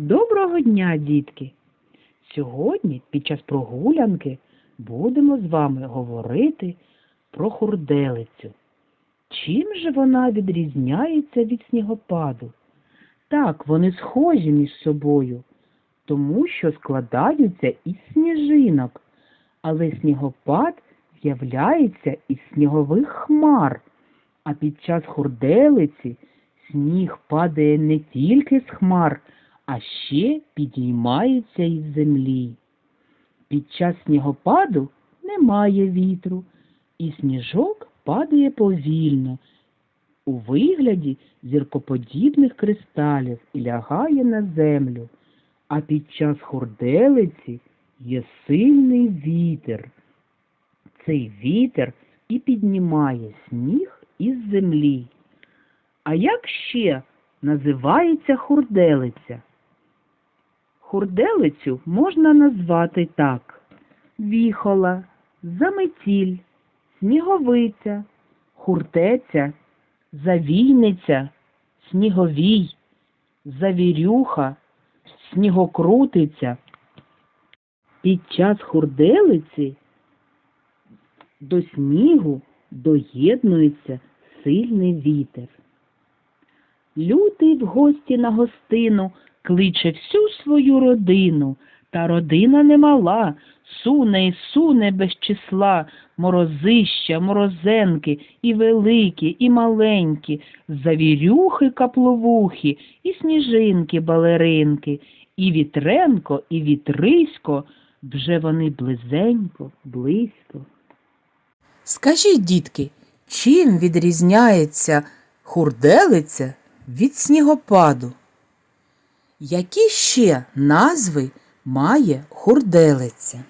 Доброго дня, дітки! Сьогодні під час прогулянки будемо з вами говорити про хурделицю. Чим же вона відрізняється від снігопаду? Так, вони схожі між собою, тому що складаються із сніжинок, але снігопад з'являється із снігових хмар, а під час хурделиці сніг падає не тільки з хмар, а ще підіймається із землі. Під час снігопаду немає вітру, і сніжок падає повільно у вигляді зіркоподібних кристалів і лягає на землю. А під час хурделиці є сильний вітер. Цей вітер і піднімає сніг із землі. А як ще називається хурделиця? Хурделицю можна назвати так: віхола, заметіль, сніговиця, хуртеця, завійниця, сніговій, завірюха, снігокрутиця. Під час хурделиці до снігу доєднується сильний вітер. Лютий в гості на гостину кличе всю свою родину, та родина немала, суне і суне без числа, морозища, морозенки, і великі, і маленькі, завірюхи капловухи, і сніжинки балеринки, і вітренко, і вітрисько, вже вони близенько, близько. Скажіть, дітки, чим відрізняється хурделиця від снігопаду? Які ще назви має гурделиця?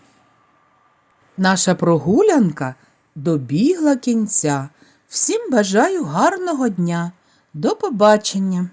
Наша прогулянка добігла кінця. Всім бажаю гарного дня. До побачення!